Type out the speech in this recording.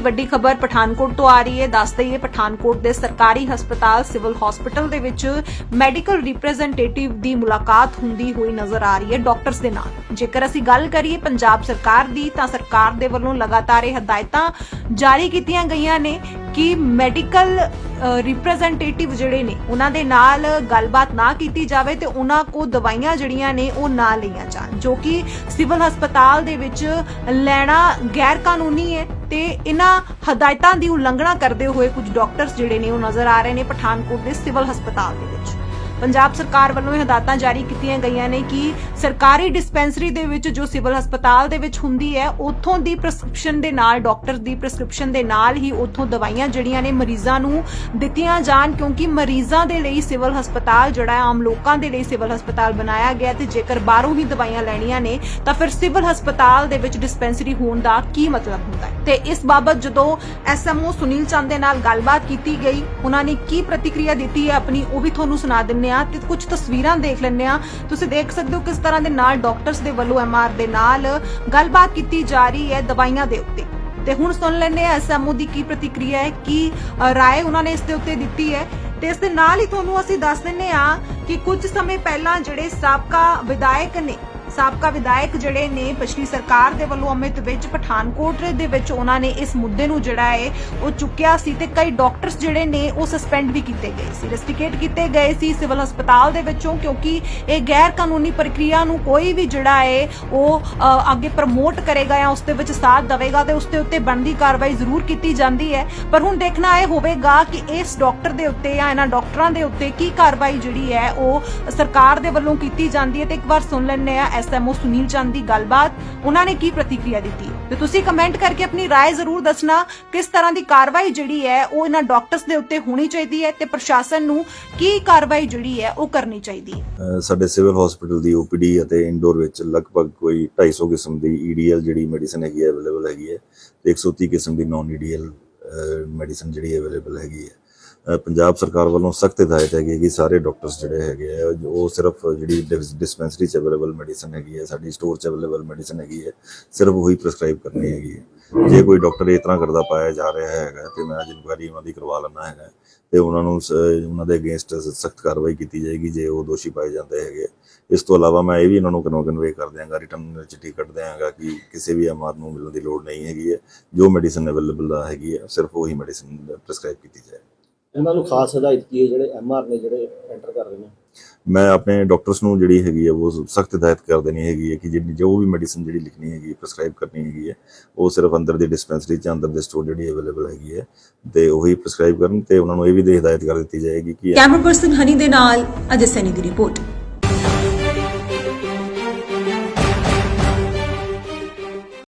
ਦੀ ਵੱਡੀ ਖਬਰ ਪਠਾਨਕੋਟ ਤੋਂ ਆ ਰਹੀ ਹੈ। ਦੱਸ ਦਈਏ, ਪਠਾਨਕੋਟ ਦੇ ਸਰਕਾਰੀ ਹਸਪਤਾਲ, ਸਿਵਲ ਹਸਪੀਟਲ ਦੇ ਵਿੱਚ ਮੈਡੀਕਲ ਰਿਪਰੈਜ਼ੈਂਟੇਟਿਵ ਦੀ ਮੁਲਾਕਾਤ ਹੁੰਦੀ ਹੋਈ ਨਜ਼ਰ ਆ ਰਹੀ ਹੈ ਡਾਕਟਰਸ ਦੇ ਨਾਲ। ਜੇਕਰ ਅਸੀਂ ਗੱਲ ਕਰੀਏ ਪੰਜਾਬ ਸਰਕਾਰ ਦੀ, ਤਾਂ ਸਰਕਾਰ ਦੇ ਵੱਲੋਂ ਲਗਾਤਾਰ ਇਹ ਹਦਾਇਤਾਂ ਜਾਰੀ ਕੀਤੀਆਂ ਗਈਆਂ ਨੇ ਕਿ ਮੈਡੀਕਲ ਰਿਪਰੈਜ਼ੈਂਟੇਟਿਵ ਜਿਹੜੇ ਨੇ, ਉਹਨਾਂ ਦੇ ਨਾਲ ਗੱਲਬਾਤ ਨਾ ਕੀਤੀ ਜਾਵੇ ਤੇ ਉਹਨਾਂ ਕੋ ਦਵਾਈਆਂ ਜਿਹੜੀਆਂ ਨੇ ਉਹ ਨਾ ਲਈਆਂ ਜਾਣ, ਜੋ ਕਿ ਸਿਵਲ ਹਸਪਤਾਲ ਦੇ ਵਿੱਚ ਲੈਣਾ ਗੈਰ ਕਾਨੂੰਨੀ ਹੈ ਤੇ ਇਹਨਾਂ ਹਦਾਇਤਾਂ ਦੀ ਉਲੰਘਣਾ ਕਰਦੇ ਹੋਏ ਕੁਝ ਡਾਕਟਰਸ ਜਿਹੜੇ ਨੇ ਉਹ ਨਜ਼ਰ ਆ ਰਹੇ ਨੇ ਪਠਾਨਕੋਟ ਦੇ ਸਿਵਲ ਹਸਪਤਾਲ ਦੇ ਵਿੱਚ। ਪੰਜਾਬ ਸਰਕਾਰ ਵੱਲੋਂ ਇਹ ਹਦਾਇਤਾਂ ਜਾਰੀ ਕੀਤੀਆਂ ਗਈਆਂ ਨੇ ਕਿ ਸਰਕਾਰੀ ਡਿਸਪੈਂਸਰੀ ਦੇ ਵਿੱਚ ਜੋ ਸਿਵਲ ਹਸਪਤਾਲ ਦੇ ਵਿੱਚ ਹੁੰਦੀ ਹੈ, ਉੱਥੋਂ ਦੀ ਪ੍ਰਸਕ੍ਰਿਪਸ਼ਨ ਦੇ ਨਾਲ ਡਾਕਟਰ ਦੀ ਪ੍ਰਸਕ੍ਰਿਪਸ਼ਨ ਦੇ ਨਾਲ ਹੀ ਉੱਥੋਂ ਦਵਾਈਆਂ ਜਿਹੜੀਆਂ ਨੇ ਮਰੀਜ਼ਾਂ ਨੂੰ ਦਿੱਤੀਆਂ ਜਾਣ, ਕਿਉਂਕਿ ਮਰੀਜ਼ਾਂ ਦੇ ਲਈ ਸਿਵਲ ਹਸਪਤਾਲ ਜਿਹੜਾ ਹੈ, ਆਮ ਲੋਕਾਂ ਦੇ ਲਈ ਸਿਵਲ ਹਸਪਤਾਲ ਬਣਾਇਆ ਗਿਆ ਤੇ ਜੇਕਰ ਬਾਹਰੋਂ ਹੀ ਦਵਾਈਆਂ ਲੈਣੀਆਂ ਨੇ, ਤਾਂ ਫਿਰ ਸਿਵਲ ਹਸਪਤਾਲ ਦੇ ਵਿੱਚ ਡਿਸਪੈਂਸਰੀ ਹੋਣ ਦਾ ਕੀ ਮਤਲਬ ਹੁੰਦਾ ਹੈ? ਤੇ ਇਸ ਬਾਬਤ ਜਦੋਂ ਐਸਐਮਓ ਸੁਨੀਲ ਚੰਦ ਦੇ ਨਾਲ ਗੱਲਬਾਤ ਕੀਤੀ ਗਈ, ਉਹਨਾਂ ਨੇ ਕੀ ਪ੍ਰਤੀਕਿਰਿਆ ਦਿੱਤੀ ਹੈ, ਆਪਣੀ ਉਹ ਵੀ ਤੁਹਾਨੂੰ ਸੁਣਾ ਦਿੰਨੇ ਆ ਤੇ ਕੁਝ ਤਸਵੀਰਾਂ ਦੇਖ ਲੈਂਦੇ ਆ। ਤੁਸੀਂ ਦੇਖ ਸਕਦੇ ਹੋ ਕਿਸ ਤਰ੍ਹਾਂ ਦੇ ਨਾਲ ਡਾਕਟਰਸ ਦੇ ਵੱਲੋਂ ਐਮਆਰ ਦੇ ਨਾਲ ਗੱਲਬਾਤ ਕੀਤੀ ਜਾ ਰਹੀ ਹੈ ਦਵਾਈਆਂ ਦੇ ਉੱਤੇ। ਤੇ ਹੁਣ ਸੁਣ ਲੈਂਦੇ ਆ ਐਸਐਮਓ ਦੀ ਕੀ ਪ੍ਰਤੀਕਿਰਿਆ ਹੈ, ਕੀ ਰਾਏ ਉਹਨਾਂ ਨੇ ਇਸ ਦੇ ਉੱਤੇ ਦਿੱਤੀ ਹੈ। ਤੇ ਇਸ ਦੇ ਨਾਲ ਹੀ ਤੁਹਾਨੂੰ ਅਸੀਂ ਦੱਸ ਦਿੰਨੇ ਆ ਕਿ ਕੁਝ ਸਮੇਂ ਪਹਿਲਾਂ ਜਿਹੜੇ ਸਾਬਕਾ ਵਿਧਾਇਕ ਨੇ ਸਾਬਕਾ ਵਿਧਾਇਕ ਜਿਹੜੇ ਨੇ ਪਿਛਲੀ ਸਰਕਾਰ ਦੇ ਵੱਲੋਂ ਅਮਿਤ ਵਿੱਚ ਪਠਾਨਕੋਟ ਦੇ ਵਿੱਚ ਉਹਨਾਂ ਨੇ ਇਸ ਮੁੱਦੇ ਨੂੰ ਜਿਹੜਾ ਹੈ ਉਹ ਚੁੱਕਿਆ ਸੀ ਤੇ ਕਈ ਡਾਕਟਰਸ ਜਿਹੜੇ ਨੇ ਉਹ ਸਸਪੈਂਡ ਵੀ ਕੀਤੇ ਗਏ ਸੀ ਰੈਸਟੀਕੇਟ ਕੀਤੇ ਗਏ ਸੀ ਸਿਵਲ ਹਸਪਤਾਲ ਦੇ ਵਿੱਚੋਂ ਕਿਉਂਕਿ ਇਹ ਗੈਰ ਕਾਨੂੰਨੀ ਪ੍ਰਕਿਰਿਆ ਨੂੰ ਕੋਈ ਵੀ ਜਿਹੜਾ ਹੈ ਉਹ ਅੱਗੇ ਪ੍ਰਮੋਟ ਕਰੇਗਾ ਜਾਂ ਉਸ ਦੇ ਵਿੱਚ ਸਾਥ ਦੇਵੇਗਾ ਤੇ ਉਸ ਦੇ ਉੱਤੇ ਬਣਦੀ ਕਾਰਵਾਈ ਜ਼ਰੂਰ ਕੀਤੀ ਜਾਂਦੀ ਹੈ। ਪਰ ਹੁਣ ਦੇਖਣਾ ਇਹ ਹੋਵੇਗਾ ਕਿ ਇਸ ਡਾਕਟਰ ਦੇ ਉੱਤੇ ਜਾਂ ਇਹਨਾਂ ਡਾਕਟਰਾਂ ਦੇ ਉੱਤੇ ਕੀ ਕਾਰਵਾਈ ਜਿਹੜੀ ਹੈ ਉਹ ਸਰਕਾਰ ਦੇ ਵੱਲੋਂ ਕੀਤੀ ਜਾਂਦੀ ਹੈ ਤੇ ਇੱਕ ਵਾਰ ਸੁਣ ਲੈਂਦੇ ਆ ਐਸਐਮਓ ਸੁਨੀਲ ਚੰਦ ਦੀ ਗੱਲਬਾਤ ਉਹਨਾਂ ਨੇ ਕੀ ਪ੍ਰਤੀਕਿਰਿਆ ਦਿੱਤੀ ਹੈ ਤੇ ਤੁਸੀਂ ਕਮੈਂਟ ਕਰਕੇ ਆਪਣੀ رائے ਜ਼ਰੂਰ ਦੱਸਣਾ ਕਿਸ ਤਰ੍ਹਾਂ ਦੀ ਕਾਰਵਾਈ ਜਿਹੜੀ ਹੈ ਉਹ ਇਹਨਾਂ ਡਾਕਟਰਸ ਦੇ ਉੱਤੇ ਹੋਣੀ ਚਾਹੀਦੀ ਹੈ ਤੇ ਪ੍ਰਸ਼ਾਸਨ ਨੂੰ ਕੀ ਕਾਰਵਾਈ ਜਿਹੜੀ ਹੈ ਉਹ ਕਰਨੀ ਚਾਹੀਦੀ ਹੈ ਅਹ ਸਾਡੇ ਸਿਵਲ ਹਸਪੀਟਲ ਦੀ ਓਪੀਡੀ ਅਤੇ ਇੰਡੋਰ ਵਿੱਚ ਲਗਭਗ ਕੋਈ 250 ਕਿਸਮ ਦੀ ਈਡੀਐਲ ਜਿਹੜੀ ਮੈਡੀਸਨ ਹੈਗੀ ਹੈ ਅਵੇਲੇਬਲ ਹੈਗੀ ਹੈ ਤੇ 130 ਕਿਸਮ ਦੀ ਨਾਨ ਈਡੀਐਲ ਮੈਡੀਸਨ ਜਿਹੜੀ ਅਵੇਲੇਬਲ ਹੈਗੀ ਹੈ ਅਹ ਪੰਜਾਬ ਸਰਕਾਰ ਵੱਲੋਂ ਸਖਤ ਹਦਾਇਤ ਹੈਗੀ ਹੈ ਕਿ ਸਾਰੇ ਡਾਕਟਰਸ ਜਿਹੜੇ ਹੈਗੇ ਆ, ਉਹ ਸਿਰਫ ਜਿਹੜੀ ਡਿਸਪੈਂਸਰੀ ਚ ਅਵੇਲੇਬਲ ਮੈਡੀਸਨ ਹੈਗੀ ਹੈ, ਸਾਡੀ ਸਟੋਰ ਚ ਅਵੇਲੇਬਲ ਮੈਡੀਸਨ ਹੈਗੀ ਹੈ, ਸਿਰਫ ਉਹੀ ਪ੍ਰਸਕ੍ਰਾਈਬ ਕਰਨੀ ਹੈਗੀ ਹੈ। ਜੇ ਕੋਈ ਡਾਕਟਰ ਇਸ ਤਰ੍ਹਾਂ ਕਰਦਾ ਪਾਇਆ ਜਾ ਰਿਹਾ ਹੈਗਾ ਤੇ ਮੈਂ ਅੱਜ ਇਨਕੁਆਇਰੀ ਉਹਨਾਂ ਦੀ ਕਰਵਾ ਲੈਣਾ ਹੈਗਾ ਤੇ ਉਹਨਾਂ ਨੂੰ ਸ- ਉਹਨਾਂ ਦੇ ਅਗੇਂਸਟ ਸਖਤ ਕਾਰਵਾਈ ਕੀਤੀ ਜਾਏਗੀ ਜੇ ਉਹ ਦੋਸ਼ੀ ਪਾਏ ਜਾਂਦੇ ਹੈਗੇ। ਇਸ ਤੋਂ ਇਲਾਵਾ ਮੈਂ ਇਹ ਵੀ ਇਹਨਾਂ ਨੂੰ ਕਨਵ ਕਨਵੇ ਕਰ ਦਿਆਂਗਾ ਰਿਟਰਨ ਚਿੱਠੀ ਕੱਢ ਦਿਆਂਗਾ ਕਿ ਕਿਸੇ ਵੀ ਐਮਆਰ ਨੂੰ ਮਿਲਣ ਦੀ ਲੋੜ ਨਹੀਂ ਹੈਗੀ ਹੈ, ਜੋ ਮੈਡੀਸਨ ਅਵੇਲੇਬਲ ਹੈਗੀ ਹੈ, ਸਿਰਫ ਉਹੀ ਮੈਡੀਸਨ ਪ੍ਰਸਕ੍ਰਾਈਬ ਕੀਤੀ ਜਾਏ। ਇਹਨਾਂ ਨੂੰ ਖਾਸ ਹਦਾਇਤ ਕੀ ਹੈ ਜਿਹੜੇ ਐਮਆਰ ਨੇ ਜਿਹੜੇ ਐਂਟਰ ਕਰ ਰਹੇ ਨੇ? ਮੈਂ ਆਪਣੇ ਡਾਕਟਰਸ ਨੂੰ ਜਿਹੜੀ ਹੈਗੀ ਹੈ ਉਹ ਸਖਤ ਹਦਾਇਤ ਕਰ ਦੇਣੀ ਹੈਗੀ ਹੈ ਕਿ ਜਿਹੜੀ ਜੋ ਵੀ ਮੈਡੀਸਨ ਜਿਹੜੀ ਲਿਖਣੀ ਹੈਗੀ ਪ੍ਰਸਕ੍ਰਾਈਬ ਕਰਨੀ ਹੈਗੀ ਹੈ ਉਹ ਸਿਰਫ ਅੰਦਰ ਦੀ ਡਿਸਪੈਂਸਰੀ ਚ ਅੰਦਰ ਦੇ ਸਟੋਰ ਜਿਹੜੀ ਅਵੇਲੇਬਲ ਹੈਗੀ ਹੈ ਤੇ ਉਹੀ ਪ੍ਰਸਕ੍ਰਾਈਬ ਕਰਨ ਤੇ ਉਹਨਾਂ ਨੂੰ ਇਹ ਵੀ ਦੇ ਹਦਾਇਤ ਕਰ ਦਿੱਤੀ ਜਾਏਗੀ ਕਿ ਕੈਮਰਾ ਪਰਸਨ ਹਨੀ ਦੇ ਨਾਲ ਅਜੇ ਸੈਨੀ ਦੀ ਰਿਪੋਰਟ